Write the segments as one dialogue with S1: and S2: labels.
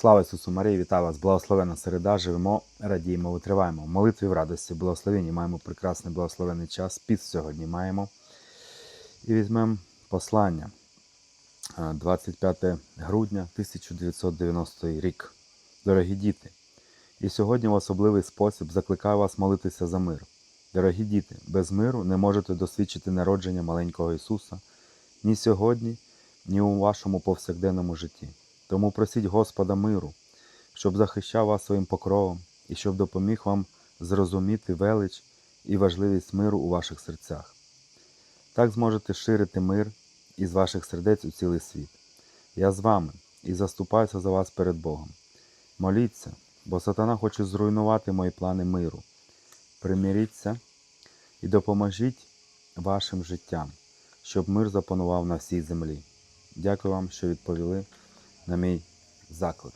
S1: Слава Ісусу Марії, вітаю вас! Благословена середа, живемо, радіємо, витриваємо. Молитві в радості, благословенні маємо прекрасний благословений час. Піс сьогодні маємо. І візьмемо послання. Е, 25 грудня 1990 рік. Дорогі діти, і сьогодні в особливий спосіб закликаю вас молитися за мир. Дорогі діти, без миру не можете досвідчити народження маленького Ісуса ні сьогодні, ні у вашому повсякденному житті. Тому просіть Господа миру, щоб захищав вас своїм покровом і щоб допоміг вам зрозуміти велич і важливість миру у ваших серцях. Так зможете ширити мир із ваших сердець у цілий світ. Я з вами і заступаюся за вас перед Богом. Моліться, бо сатана хоче зруйнувати мої плани миру. Примиріться і допоможіть вашим життям, щоб мир запанував на всій землі. Дякую вам, що відповіли на мій заклик.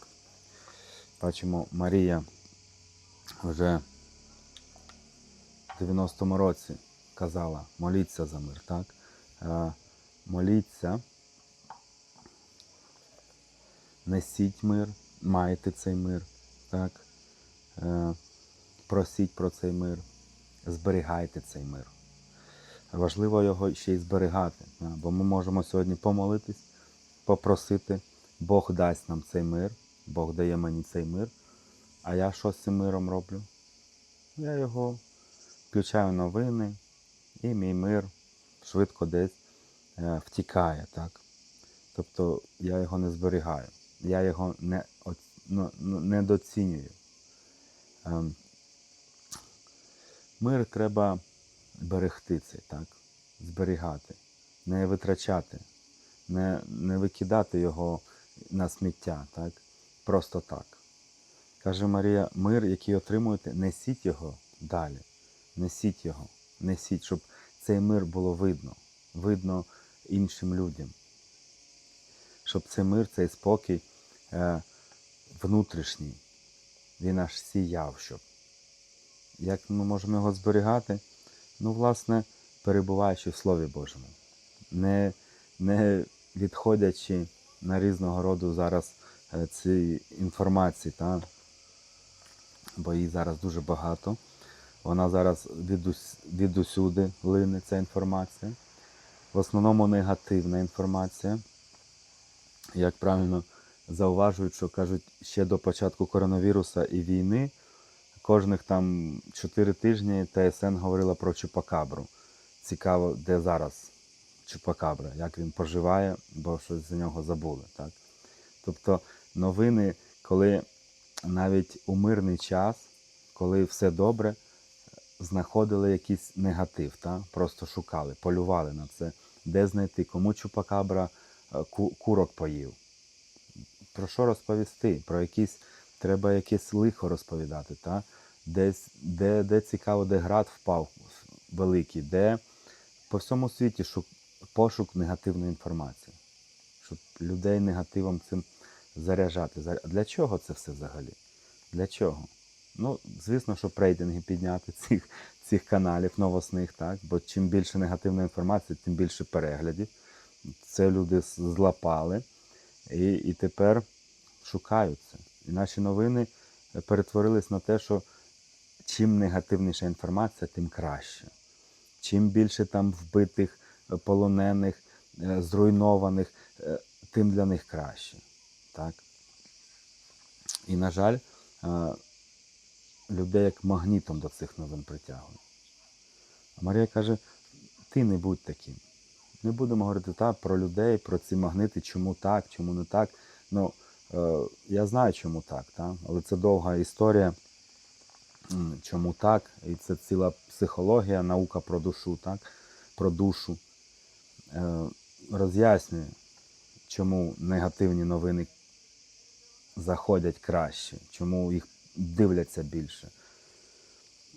S1: Бачимо, Марія вже в 90-му році казала, моліться за мир, так? Е, Моліться, несіть мир, майте цей мир, так? Е, Просіть про цей мир, зберігайте цей мир. Важливо його ще й зберігати, бо ми можемо сьогодні помолитись, попросити, Бог дасть нам цей мир, Бог дає мені цей мир. А я що з цим миром роблю? Я його включаю новини, і мій мир швидко десь е, втікає. так? Тобто я його не зберігаю, я його не, ну, ну, недоцінюю. Ем, Мир треба берегти цей, так? зберігати, не витрачати, не, не викидати його на сміття, так? просто так. Каже Марія, мир, який отримуєте, несіть його далі. Несіть його, несіть, щоб цей мир було видно, видно іншим людям. Щоб цей мир, цей спокій е, внутрішній, він аж сіяв, щоб. Як ми можемо його зберігати? Ну, власне, перебуваючи в Слові Божому, не, не відходячи на різного роду зараз е, ці інформації, та? бо її зараз дуже багато. Вона зараз відус, відусюди лине ця інформація. В основному негативна інформація. Як правильно зауважують, що кажуть, ще до початку коронавіруса і війни, кожних там 4 тижні ТСН говорила про Чупакабру. Цікаво, де зараз Чупакабра, як він поживає, бо щось за нього забули. Так? Тобто новини, коли навіть у мирний час, коли все добре, знаходили якийсь негатив, та? просто шукали, полювали на це, де знайти, кому Чупакабра е, курок поїв. Про що розповісти? Про якісь, треба якесь лихо розповідати, та? Десь, де, де цікаво, де град впав великий, де по всьому світі пошук негативної інформації, щоб людей негативом цим заряджати. Заря- Для чого це все взагалі? Для чого? Ну, звісно, щоб рейтинги підняти цих, цих каналів новосних, так? бо чим більше негативної інформації, тим більше переглядів. Це люди злапали і, і тепер шукають це. І наші новини е, перетворились на те, що чим негативніша інформація, тим краще. Чим більше там вбитих, полонених, е, зруйнованих, е, тим для них краще. Так? І, на жаль, е, людей як магнітом до цих новин притягує. А Марія каже: ти не будь таким. Не будемо говорити так про людей, про ці магнити, чому так, чому не так. Ну, е, я знаю, чому так, та? але це довга історія, чому так. І це ціла психологія, наука про душу, так? про душу. Е, роз'яснює, чому негативні новини заходять краще, чому їх дивляться більше.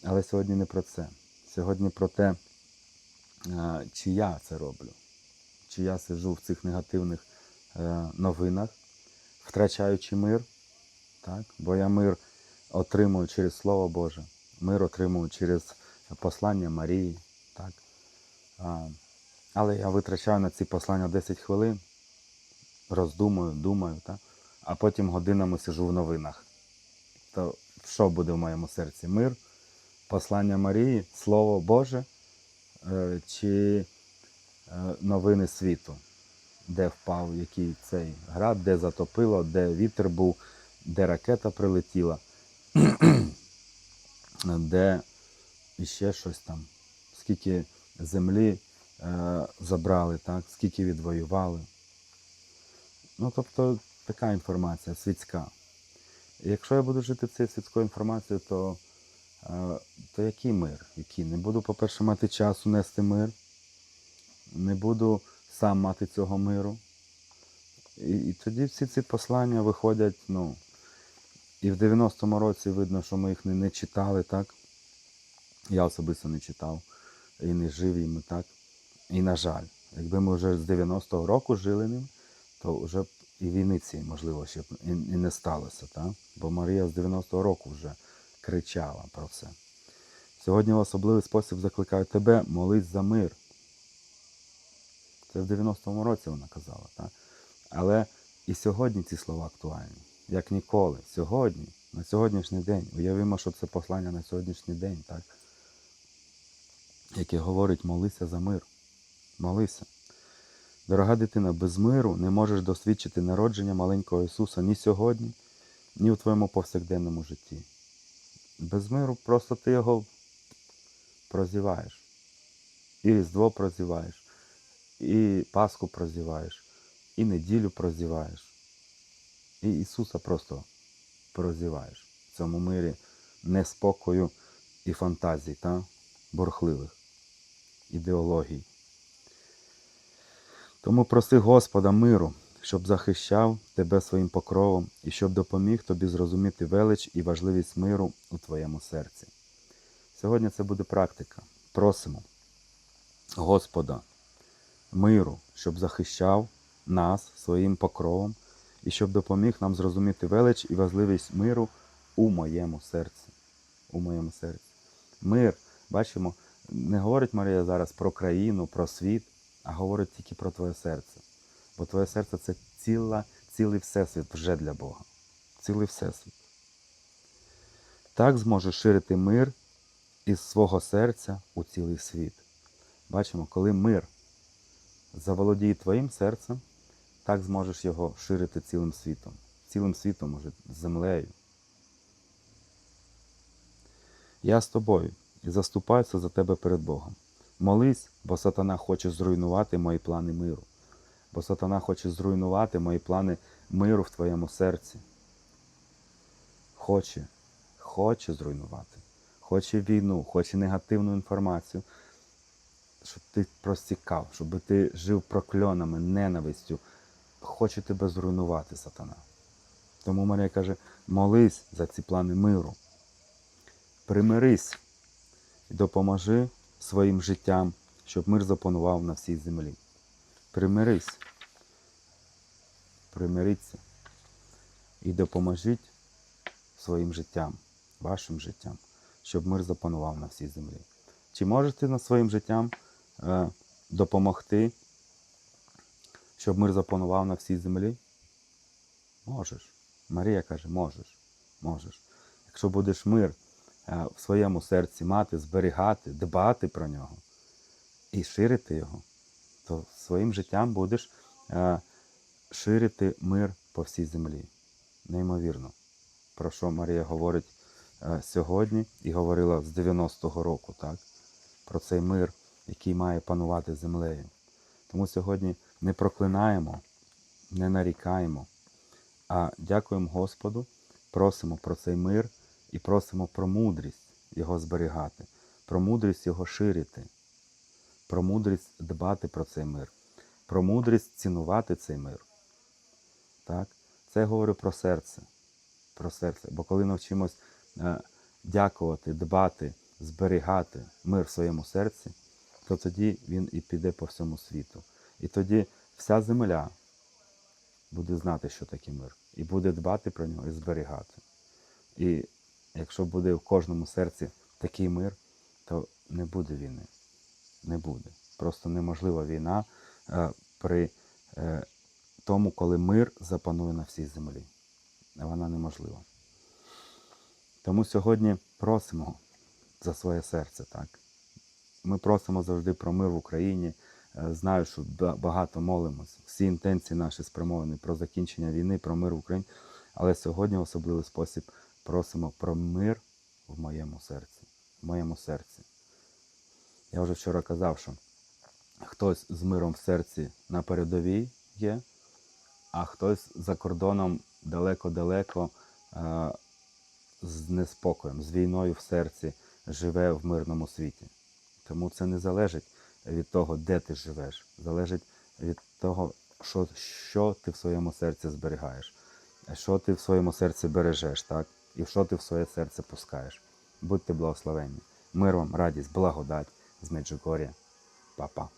S1: Але сьогодні не про це. Сьогодні про те, е, чи я це роблю, чи я сиджу в цих негативних е, новинах, втрачаючи мир, так? бо я мир отримую через Слово Боже, мир отримую через послання Марії. Так? Але я витрачаю на ці послання 10 хвилин, роздумую, думаю, так? а потім годинами сижу в новинах. То що буде в моєму серці? Мир, послання Марії, Слово Боже е, чи е, новини світу, де впав який цей град, де затопило, де вітер був, де ракета прилетіла, де іще щось там, скільки землі забрали, так? скільки відвоювали. Ну, тобто така інформація світська. Якщо я буду жити цією світською інформацією, то, е, то який мир? Який? Не буду, по-перше, мати часу нести мир, не буду сам мати цього миру. І, і тоді всі ці послання виходять, ну, і в 90-му році видно, що ми їх не, не читали, так? Я особисто не читав і не жив їм так. І на жаль, якби ми вже з 90-го року жили ним, то вже б і війни ці, можливо, ще б і, не сталося, так? Бо Марія з 90-го року вже кричала про це. Сьогодні в особливий спосіб закликаю тебе, молись за мир. Це в 90-му році вона казала, так? Але і сьогодні ці слова актуальні, як ніколи. Сьогодні, на сьогоднішній день. Уявімо, що це послання на сьогоднішній день, так? яке говорить молися за мир. Молися. Дорога дитина, без миру не можеш досвідчити народження маленького Ісуса ні сьогодні, ні у твоєму повсякденному житті. Без миру просто ти його прозіваєш. І Різдво прозіваєш, і Пасху прозіваєш, і неділю прозіваєш. І Ісуса просто прозіваєш в цьому мирі неспокою і фантазій, та? бурхливих ідеологій. Тому проси Господа миру, щоб захищав тебе своїм покровом і щоб допоміг тобі зрозуміти велич і важливість миру у твоєму серці. Сьогодні це буде практика. Просимо Господа миру, щоб захищав нас своїм покровом і щоб допоміг нам зрозуміти велич і важливість миру у моєму серці. У моєму серці. Мир, бачимо, не говорить Марія зараз про країну, про світ, а говорить тільки про твоє серце. Бо твоє серце це ціла, цілий всесвіт вже для Бога. Цілий всесвіт. Так зможеш ширити мир із свого серця у цілий світ. Бачимо, коли мир заволодіє твоїм серцем, так зможеш його ширити цілим світом. Цілим світом, може, землею. Я з тобою і заступаюся за тебе перед Богом. Молись, бо сатана хоче зруйнувати мої плани миру. Бо сатана хоче зруйнувати мої плани миру в твоєму серці. Хоче, хоче зруйнувати. Хоче війну, хоче негативну інформацію, щоб ти простікав, щоб ти жив прокльонами, ненавистю. Хоче тебе зруйнувати, сатана. Тому Марія каже: молись за ці плани миру. Примирись і допоможи своїм життям, щоб мир запанував на всій землі. Примирись, примиріться і допоможіть своїм життям, вашим життям, щоб мир запанував на всій землі. Чи можете на своїм життям е, допомогти, щоб мир запанував на всій землі? Можеш. Марія каже, можеш, можеш. Якщо будеш мир в своєму серці мати, зберігати, дбати про нього і ширити його, то своїм життям будеш е, ширити мир по всій землі. Неймовірно, про що Марія говорить е, сьогодні і говорила з 90-го року, так? про цей мир, який має панувати землею. Тому сьогодні не проклинаємо, не нарікаємо, а дякуємо Господу, просимо про цей мир і просимо про мудрість його зберігати, про мудрість його ширити, про мудрість дбати про цей мир, про мудрість цінувати цей мир. Так? Це я говорю про серце. Про серце. Бо коли навчимось е, дякувати, дбати, зберігати мир в своєму серці, то тоді він і піде по всьому світу. І тоді вся земля буде знати, що таке мир, і буде дбати про нього і зберігати. І якщо буде в кожному серці такий мир, то не буде війни. Не буде. Просто неможлива війна е, при е, тому, коли мир запанує на всій землі. вона неможлива. Тому сьогодні просимо за своє серце, так. Ми просимо завжди про мир в Україні. Е, Знаю, що багато молимось. Всі інтенції наші спрямовані про закінчення війни, про мир в Україні. Але сьогодні особливий спосіб просимо про мир в моєму серці. В моєму серці. Я вже вчора казав, що хтось з миром в серці на передовій є, а хтось за кордоном далеко-далеко е, з неспокоєм, з війною в серці живе в мирному світі. Тому це не залежить від того, де ти живеш, залежить від того, що, що ти в своєму серці зберігаєш, що ти в своєму серці бережеш, так? І в що ти в своє серце пускаєш. Будьте благословенні. Мир вам, радість, благодать з Меджугор'я. Па-па.